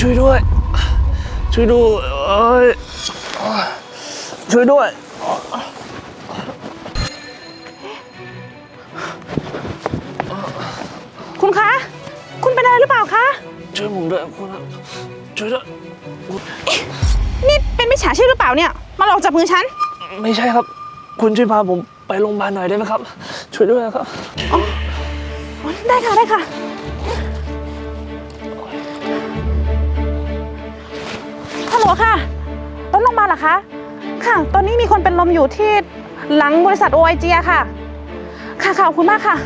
ช่วยด้วย ช่วยด้วยเอ้ยช่วยด้วย คุณคะ คุณเป็นอะไรหรือเปล่าคะ ช่วยผมด้วยคุณช่วยด้วยนี่เป็นมิจฉาชีพหรือเปล่าเนี่ย มาหลอกจับมือฉัน ไม่ใช่ครับ คุณช่วยพาผมไปโรงพยาบาลหน่อยได้ไหมครับ ช่วยด้วยนะครับอ๋อได้ค่ะ ได้ค่ะ ฮัลโหลค่ะ ต้นลงมาเหรอคะ ค่ะ ตอนนี้มีคนเป็นลมอยู่ที่หลังบริษัท OIG อะค่ะ ค่ะค่ะขอบคุณมากค่ะ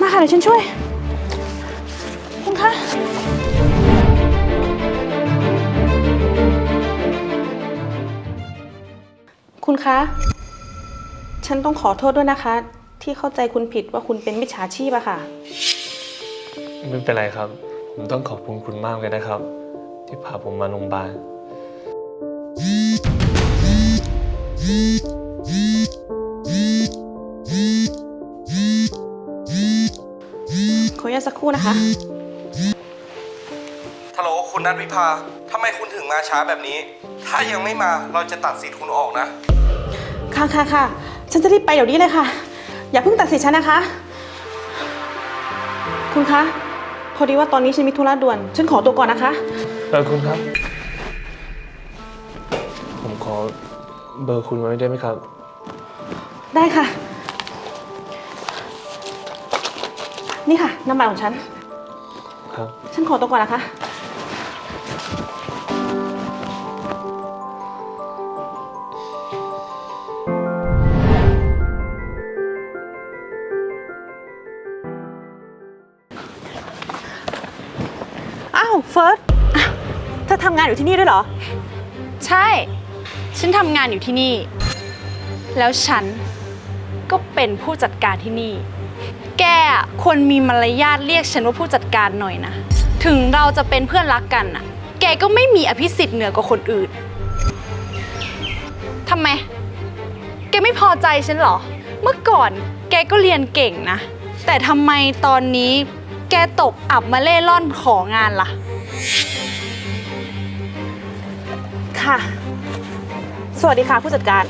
มาค่ะเดี๋ยวฉันช่วย คุณคะ คุณคะ ฉันต้องขอโทษด้วยนะคะ ที่เข้าใจคุณผิดว่าคุณเป็นมิจฉาชีพอะค่ะ ไม่เป็นไรครับ ผมต้องขอบคุณคุณมากเลยนะครับ ที่พาผมมาโรงพยาบาลขออนุญาตสักครู่นะคะ ฮัลโหลคุณนัทวิภาทำไมคุณถึงมาช้าแบบนี้ ถ้ายังไม่มาเราจะตัดสิทธิ์คุณออกนะ ค่ะค่ะค่ะ ฉันจะรีบไปเดี๋ยวนี้เลยค่ะ อย่าเพิ่งตัดสินฉันนะคะ คุณคะ พอดีว่าตอนนี้ฉันมีธุระด่วน ฉันขอตัวก่อนนะคะ เออคุณครับ ผมขอเบอร์คุณไว้ได้ไหมครับ ได้ค่ะ นี่ค่ะน้ำบัตรของฉัน ครับ ฉันขอตัวก่อนนะคะ งานอยู่ที่นี่ด้วยเหรอ ใช่ ฉันทำงานอยู่ที่นี่ แล้วฉันก็เป็นผู้จัดการที่นี่ แกอะควรมีมารยาทเรียกฉันว่าผู้จัดการหน่อยนะ ถึงเราจะเป็นเพื่อนรักกันน่ะแกก็ไม่มีอภิสิทธิ์เหนือกว่าคนอื่นทำไม แกไม่พอใจฉันเหรอ เมื่อก่อนแกก็เรียนเก่งนะ แต่ทำไมตอนนี้แกตกอับมาเล่ร่อนของานล่ะ ค่ะ สวัสดีค่ะผู้จัดการ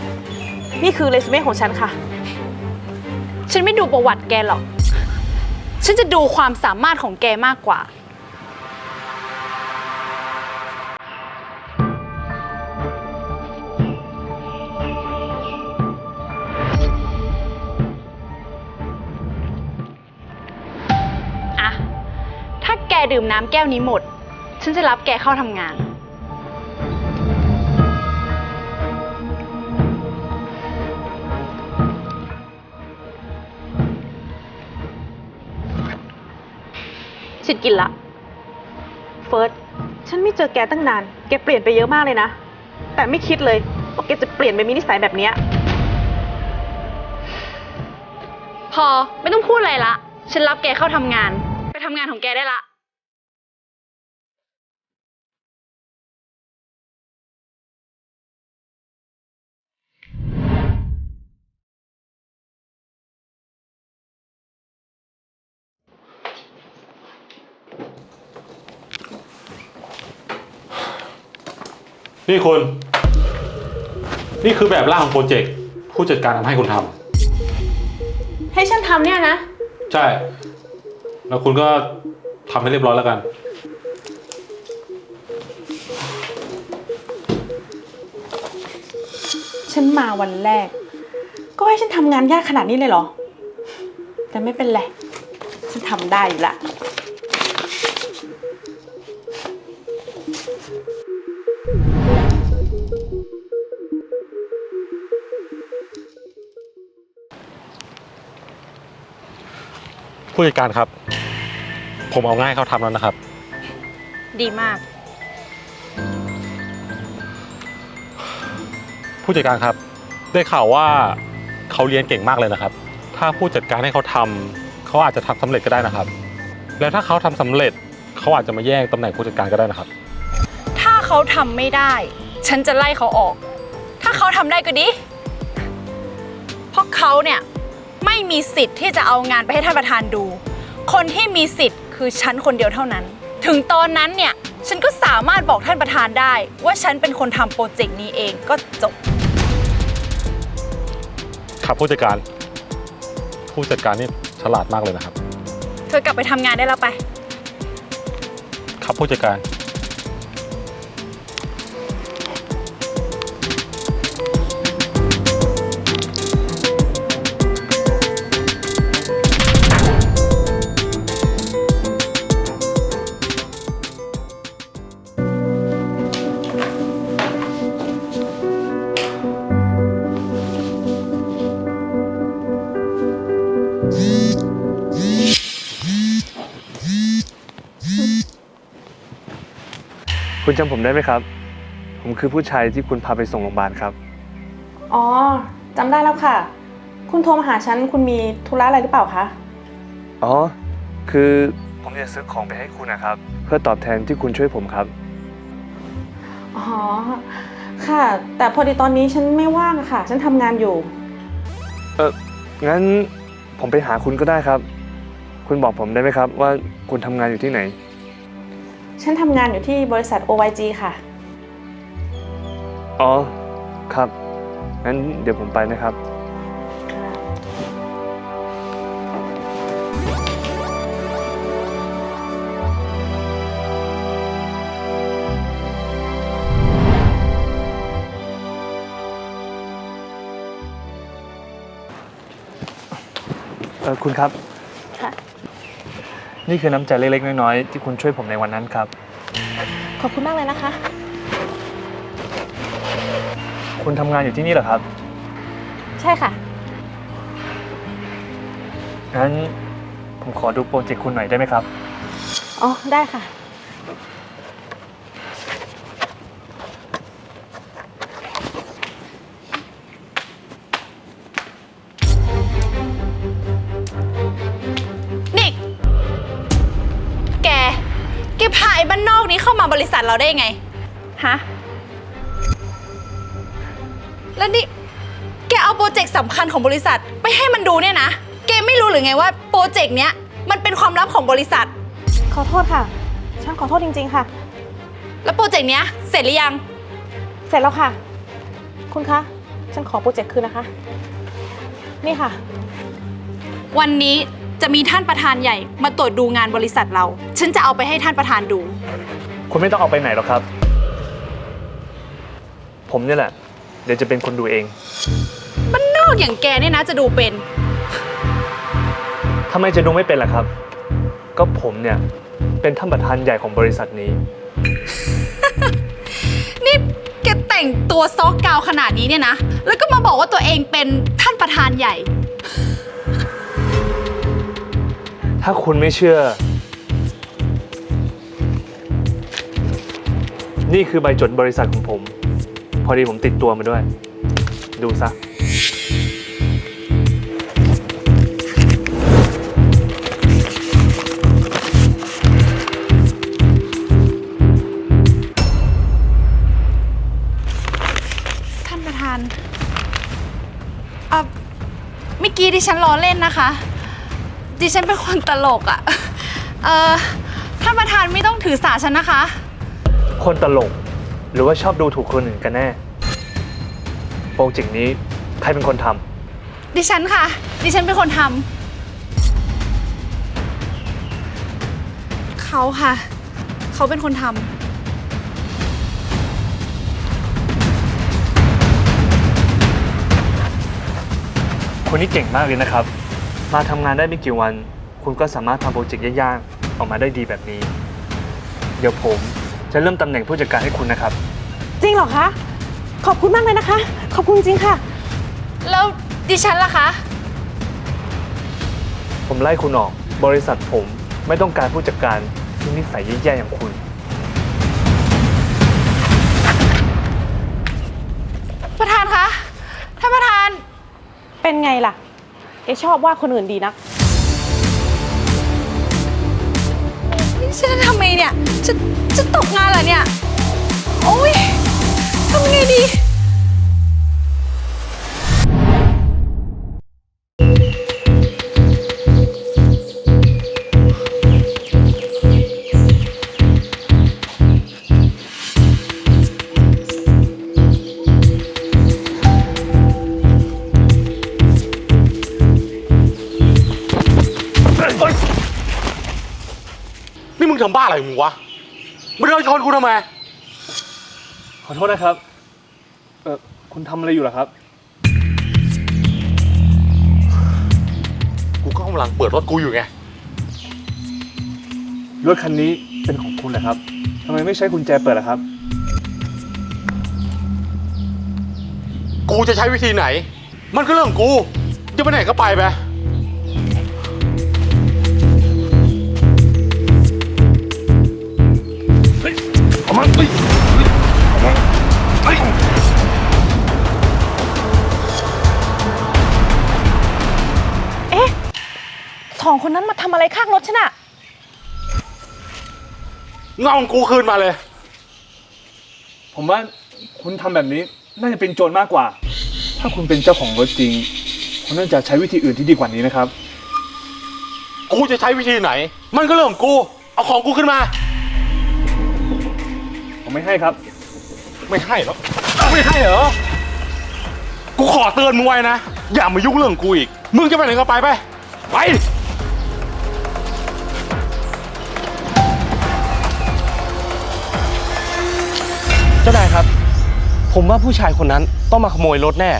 นี่คือเรซูเม่ของฉันค่ะ ฉันไม่ดูประวัติแกหรอก ฉันจะดูความสามารถของแกมากกว่า อะ ถ้าแกดื่มน้ำแก้วนี้หมด ฉันจะรับแกเข้าทำงาน กินละ เฟิร์ส ฉันไม่เจอแกตั้งนาน แกเปลี่ยนไปเยอะมากเลยนะ แต่ไม่คิดเลยว่าแกจะเปลี่ยนไปมีนิสัยแบบเนี้ยพอไม่ต้องพูดอะไรละ ฉันรับแกเข้าทำงาน ไปทำงานของแกได้ละ นี่คุณ นี่คือแบบร่างของโปรเจกต์ผู้จัดการทำให้คุณทำให้ฉันทำเนี่ยนะใช่ แล้วคุณก็ทำให้เรียบร้อยแล้วกัน ฉันมาวันแรก ก็ให้ฉันทำงานยากขนาดนี้เลยเหรอ แต่ไม่เป็นไร ฉันทำได้อยู่ละ ผู้จัดการครับ ผมเอาง่ายเขาทำแล้วนะครับ ดีมาก ผู้จัดการครับ ได้ข่าวว่าเขาเรียนเก่งมากเลยนะครับ ถ้าผู้จัดการให้เขาทำเขาอาจจะทำสำเร็จก็ได้นะครับ แล้วถ้าเขาทำสำเร็จเขาอาจจะมาแย่งตำแหน่งผู้จัดการก็ได้นะครับ ถ้าเขาทำไม่ได้ ฉันจะไล่เขาออก ถ้าเขาทำได้ก็ดี เพราะเขาเนี่ย ไม่มีสิทธิ์ที่จะเอางานไปให้ท่านประธานดู คนที่มีสิทธิ์คือฉันคนเดียวเท่านั้น ถึงตอนนั้นเนี่ย ฉันก็สามารถบอกท่านประธานได้ ว่าฉันเป็นคนทำโปรเจกต์นี้เองก็จบ ครับผู้จัดการ ผู้จัดการนี่ฉลาดมากเลยนะครับ เธอกลับไปทำงานได้แล้วไป ครับผู้จัดการ จำผมได้ไหมครับ ผมคือผู้ชายที่คุณพาไปส่งโรงพยาบาลครับ อ๋อจำได้แล้วค่ะ คุณโทรมาหาฉันคุณมีธุระอะไรหรือเปล่าคะอ๋อ คือผมจะซื้อของไปให้คุณนะครับ เพื่อตอบแทนที่คุณช่วยผมครับ อ๋อค่ะ แต่พอดีตอนนี้ฉันไม่ว่างอะค่ะ ฉันทำงานอยู่ เอองั้นผมไปหาคุณก็ได้ครับ คุณบอกผมได้ไหมครับ ว่าคุณทำงานอยู่ที่ไหน ฉันทำงานอยู่ที่บริษัท OYG ค่ะ อ๋อ ครับ งั้นเดี๋ยวผมไปนะครับ เออคุณครับ นี่คือน้ำใจเล็กๆ น้อยๆ ที่คุณช่วยผมในวันนั้นครับ ขอบคุณมากเลยนะคะ คุณทำงานอยู่ที่นี่เหรอครับ ใช่ค่ะ งั้นผมขอดูโปรเจกต์คุณหน่อยได้ไหมครับ อ๋อ ได้ค่ะ ริษัทเราได้ยังไง ฮะ แล้วนี่ แกเอาโปรเจกต์สำคัญของบริษัทไปให้มันดูเนี่ยนะ แกไม่รู้หรือไงว่าโปรเจกต์เนี้ยมันเป็นความลับของบริษัท ขอโทษค่ะ ฉันขอโทษจริง ๆ ค่ะ แล้วโปรเจกต์เนี้ยเสร็จหรือยัง เสร็จแล้วค่ะ คุณคะ ฉันขอโปรเจกต์คืนนะคะ นี่ค่ะ วันนี้จะมีท่านประธานใหญ่มาตรวจดูงานบริษัทเรา ฉันจะเอาไปให้ท่านประธานดู คุณไม่ต้องเอาไปไหนหรอกครับ ผมเนี่ยแหละ เดี๋ยวจะเป็นคนดูเอง บ้านนอกอย่างแกเนี่ยนะจะดูเป็น ทำไมจะดูไม่เป็นล่ะครับ ก็ผมเนี่ย เป็นท่านประธานใหญ่ของบริษัทนี้ นี่แกแต่งตัวซอกกาวขนาดนี้เนี่ยนะ แล้วก็มาบอกว่าตัวเองเป็นท่านประธานใหญ่ ถ้าคุณไม่เชื่อ นี่คือใบจดบริษัทของผม พอดีผมติดตัวมาด้วย ดูซะ ท่านประธานเอ่อเมื่อกี้ดิฉันล้อเล่นนะคะ ดิฉันเป็นคนตลกอะ่ะ เออท่านประธานไม่ต้องถือสาฉันนะคะ คนตลก หรือว่าชอบดูถูกคนอื่นกันแน่ โปรเจกต์นี้ใครเป็นคนทำ ดิฉันค่ะ ดิฉันเป็นคนทำเขาค่ะ เขาเป็นคนทำ คุณนี่เก่งมากเลยนะครับ มาทำงานได้ไม่กี่วัน คุณก็สามารถทำโปรเจกต์ยากๆ ออกมาได้ดีแบบนี้ เดี๋ยวผม จะเริ่มตำแหน่งผู้จัดการให้คุณนะครับ จริงเหรอคะ ขอบคุณมากเลยนะคะ ขอบคุณจริงๆค่ะ แล้วดิฉันล่ะคะ ผมไล่คุณออก บริษัทผมไม่ต้องการผู้จัดการที่นิสัยแย่ๆอย่างคุณ ประธานคะท่านประธาน เป็นไงล่ะแกชอบว่าคนอื่นดีนัก ฉันจะทำไงเนี่ย จะจะตกงานเหรอเนี่ย โอ้ยทำไงดี บ้าอะไรของมึงวะมึงเดินชนกูทำไม ขอโทษนะครับ เออคุณทำอะไรอยู่เหรอครับ กูก็กำลังเปิดรถกูอยู่ไง รถคันนี้เป็นของคุณเหรอครับทำไมไม่ใช้กุญแจเปิดล่ะครับ กูจะใช้วิธีไหน มันก็เรื่องของกู จะไปไหนก็ไปไป เอามันเฮ้ยเอามันเฮ้ยเอ๊ะสองคนนั้นมาทำอะไรข้างรถฉันอะเงาของกูคืนมาเลย ผมว่าคุณทำแบบนี้น่าจะเป็นโจรมากกว่า ถ้าคุณเป็นเจ้าของรถจริง คุณน่าจะใช้วิธีอื่นที่ดีกว่านี้นะครับ กูจะใช้วิธีไหน มันก็เรื่องของกู เอาของกูขึ้นมา ผมไม่ให้ครับ ไม่ให้หรอกไม่ให้เหรอ กูขอเตือนมึงไว้นะ อย่ามายุ่งเรื่องของกูอีก มึงจะไปไหนก็ไปไป ไปเจ้านายครับ ผมว่าผู้ชายคนนั้นต้องมาขโมยรถแน่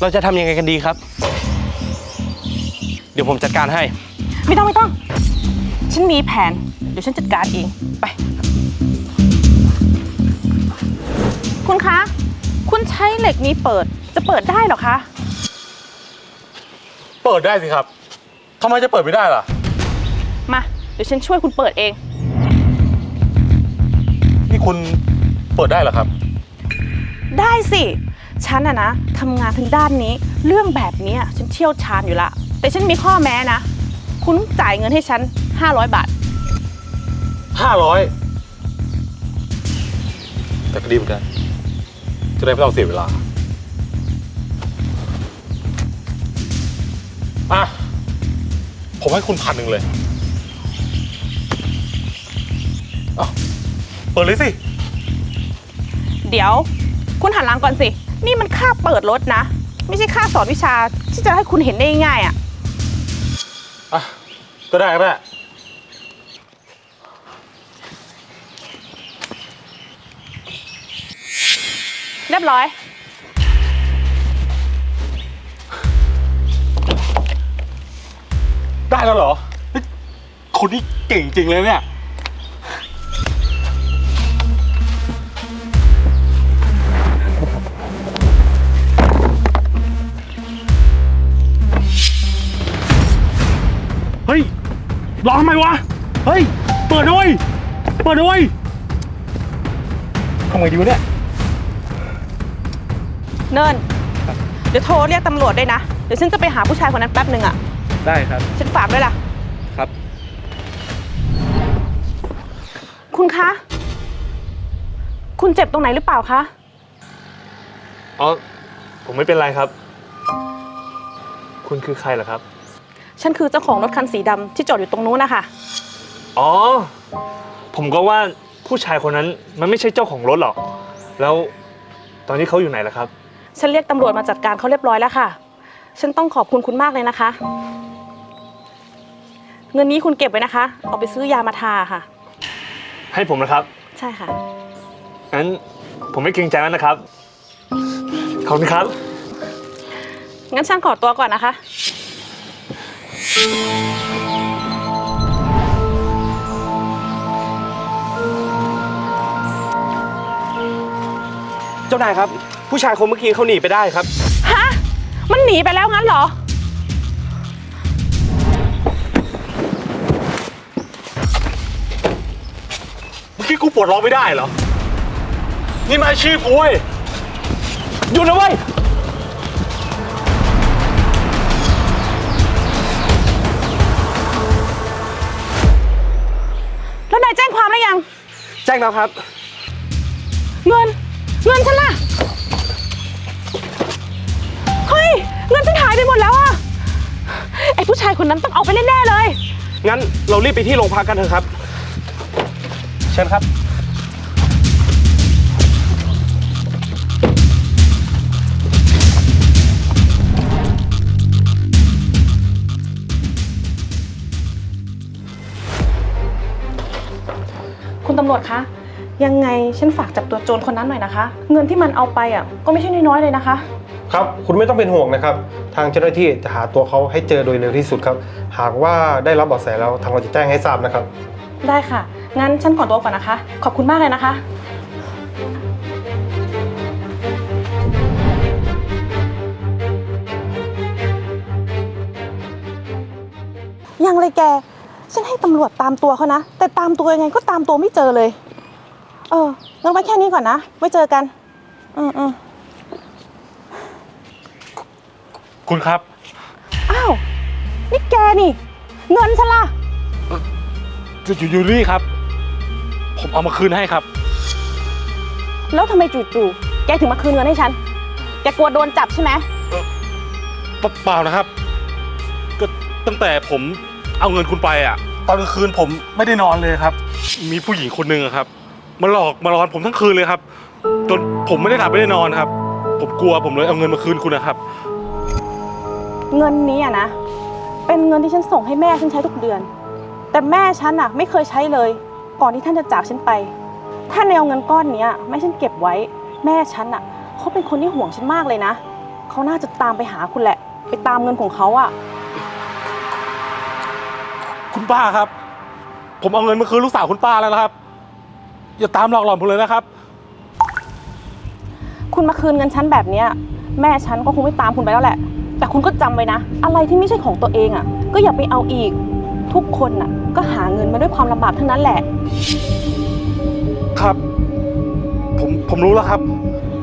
เราจะทำยังไงกันดีครับ เดี๋ยวผมจัดการให้ ไม่ต้องไม่ต้อง ฉันมีแผน เดี๋ยวฉันจัดการเอง ไป คุณคะ คุณใช้เหล็กนี้เปิด จะเปิดได้เหรอคะ เปิดได้สิครับทำไมจะเปิดไม่ได้ล่ะ มา เดี๋ยวฉันช่วยคุณเปิดเอง นี่คุณเปิดได้เหรอครับ ได้สิ ฉันอะนะทำงานทางด้านนี้ เรื่องแบบเนี้ยฉันเชี่ยวชาญอยู่ละ แต่ฉันมีข้อแม้นะ คุณต้องจ่ายเงินให้ฉัน 500 บาท ห้าร้อยแต่ก็ดีเหมือนกัน จะได้ไม่ต้องเสียเวลาอะผมให้คุณพันหนึ่งเลยเอาเปิดเลยสิ เดี๋ยว คุณหันหลังก่อนสิ นี่มันค่าเปิดรถนะ ไม่ใช่ค่าสอนวิชาที่จะให้คุณเห็นได้ง่ายๆอะอะ ก็ได้ก็ได้ เรียบร้อย ได้แล้วเหรอเฮ้ยคนนี้เก่งจริงเลยเนี่ย เฮ้ยรอทำไมวะ เฮ้ย เปิดด้วย เปิดด้วยทำไงดีวะเนี่ย เนินเดี๋ยวโทรเรียกตำรวจด้วยนะ เดี๋ยวฉันจะไปหาผู้ชายคนนั้นแป๊บหนึ่งอะได้ครับ ฉันฝากด้วยล่ะ ครับ คุณคะ คุณเจ็บตรงไหนหรือเปล่าคะ อ๋อ ผมไม่เป็นไรครับ คุณคือใครเหรอครับ ฉันคือเจ้าของรถคันสีดำที่จอดอยู่ตรงนู้นนะคะ อ๋อ ผมก็ว่าผู้ชายคนนั้นมันไม่ใช่เจ้าของรถหรอก แล้วตอนนี้เขาอยู่ไหนล่ะครับ ฉันเรียกตำรวจมาจัดการเขาเรียบร้อยแล้วค่ะ ฉันต้องขอบคุณคุณมากเลยนะคะ เงินนี้คุณเก็บไว้นะคะ เอาไปซื้อยามาทาค่ะ ให้ผมนะครับ ใช่ค่ะ งั้นผมไม่เกรงใจแล้วนะครับ ขอบคุณครับ งั้นฉันขอตัวก่อนนะคะ เจ้านายครับ ผู้ชายคนเมื่อกี้เขาหนีไปได้ครับ ฮะ มันหนีไปแล้วงั้นเหรอ เมื่อกี้กูปวดร้องไม่ได้เหรอ นี่มาอาชีพกูเว้ยหยุดนะเว้ย แล้วนายแจ้งความหรือยัง แจ้งแล้วครับ เงิน เงินฉันล่ะ เงินฉันหายไปหมดแล้วอะไอ้ผู้ชายคนนั้นต้องเอาไปแน่ๆเลย งั้นเรารีบไปที่โรงพักกันเถอะครับ เชิญครับ คุณตำรวจคะ ยังไงฉันฝากจับตัวโจรคนนั้นหน่อยนะคะ เงินที่มันเอาไปอะก็ไม่ใช่น้อยๆเลยนะคะ ครับ คุณไม่ต้องเป็นห่วงนะครับ ทางเจ้าหน้าที่จะหาตัวเขาให้เจอโดยเร็วที่สุดครับ หากว่าได้รับเบาะแสแล้วทางเราจะแจ้งให้ทราบนะครับ ได้ค่ะ งั้นฉันขอตัวก่อนนะคะ ขอบคุณมากเลยนะคะ ยังเลยแก ฉันให้ตำรวจตามตัวเขานะ แต่ตามตัวยังไงก็ตามตัวไม่เจอเลย เอองั้นไว้แค่นี้ก่อนนะ ไว้เจอกัน อืมอืม คุณครับ อ้าว นี่แกนี่ เงินฉันล่ะอยู่อยู่นี่ครับ ผมเอามาคืนให้ครับ แล้วทำไมจู่ๆ แกถึงมาคืนเงินให้ฉัน แกกลัวโดนจับใช่ไหม เปเปล่านะครับ ก็ตั้งแต่ผมเอาเงินคุณไปอะ ตอนกลางคืนผมไม่ได้นอนเลยครับ มีผู้หญิงคนหนึ่งอะครับ มาหลอกมาหลอนผมทั้งคืนเลยครับ จนผมไม่ได้หลับไม่ได้นอนครับ ผมกลัวผมเลยเอาเงินมาคืนคุณนะครับ เงินนี้อะนะ เป็นเงินที่ฉันส่งให้แม่ฉันใช้ทุกเดือน แต่แม่ฉันอะไม่เคยใช้เลย ก่อนที่ท่านจะจากฉันไป ถ้าแนวเงินก้อนเนี้ยแม่ฉันเก็บไว้ แม่ฉันอะเขาเป็นคนที่ห่วงฉันมากเลยนะเขาน่าจะตามไปหาคุณแหละ ไปตามเงินของเขาอะคุณป้าครับ ผมเอาเงินมาคืนลูกสาวคุณป้าแล้วนะครับ อย่าตามหลอกหลอนผมเลยนะครับ คุณมาคืนเงินฉันแบบเนี้ย แม่ฉันก็คงไม่ตามคุณไปแล้วแหละ แต่คุณก็จำไว้นะ อะไรที่ไม่ใช่ของตัวเองอะก็อย่าไปเอาอีก ทุกคนน่ะ ก็หาเงินมาด้วยความลำบากทั้งนั้นแหละ ครับ ผมผมรู้แล้วครับ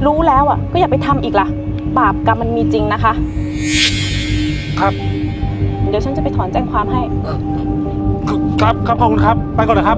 รู้แล้วอะ ก็อย่าไปทำอีกล่ะ บาปกรรมมันมีจริงนะคะ ครับเดี๋ยวฉันจะไปถอนแจ้งความให้ ครับครับขอบคุณครับ ไปก่อนนะครับ